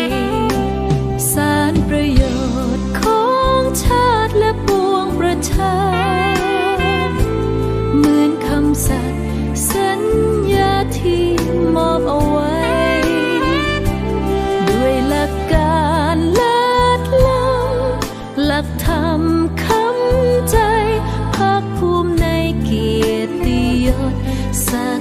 ลักธรรมคำใจภาคภูมิในเกียรติยศสัก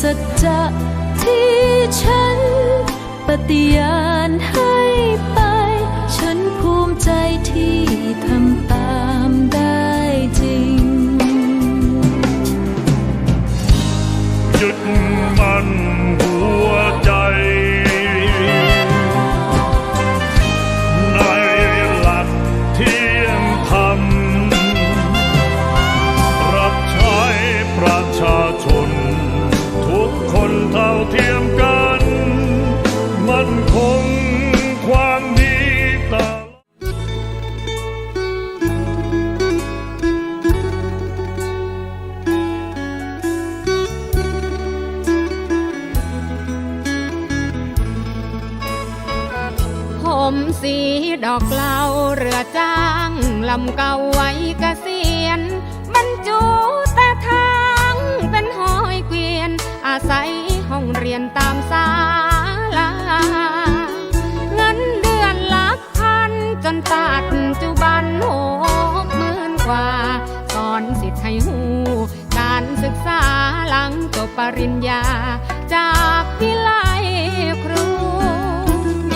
สัจจะที่ฉัน ปฏิญาณให้ไป ฉันภูมิใจที่ทำตามได้จริง ยึดมันหัวใจ มันคงความดีตลอดผมสีดอกเหลาเรือจ้างลำเก่าไว้เกษียณบรรจุแต่ทางเป็นหอยเกวียน อาศัยห้องเรียนตามศา ปัจจุบันหกหมื่นกว่า สอนสิทธิ์ให้หูการศึกษาหลังจบปริญญา จากวิไลครู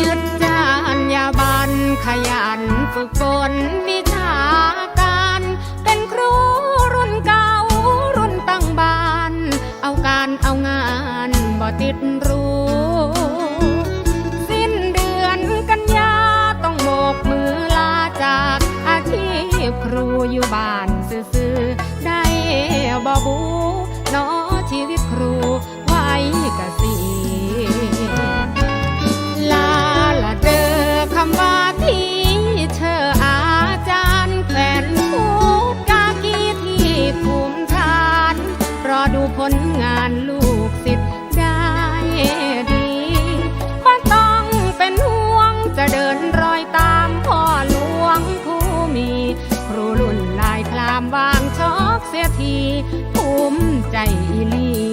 ยึดจานยาบันขยันฝึกฝนวิชาการ เป็นครูรุ่นเก่ารุ่นตั้งบาน เอาการเอางานบ่ติดรู้ อยู่บ้านซื่อๆได้บ่บู 美丽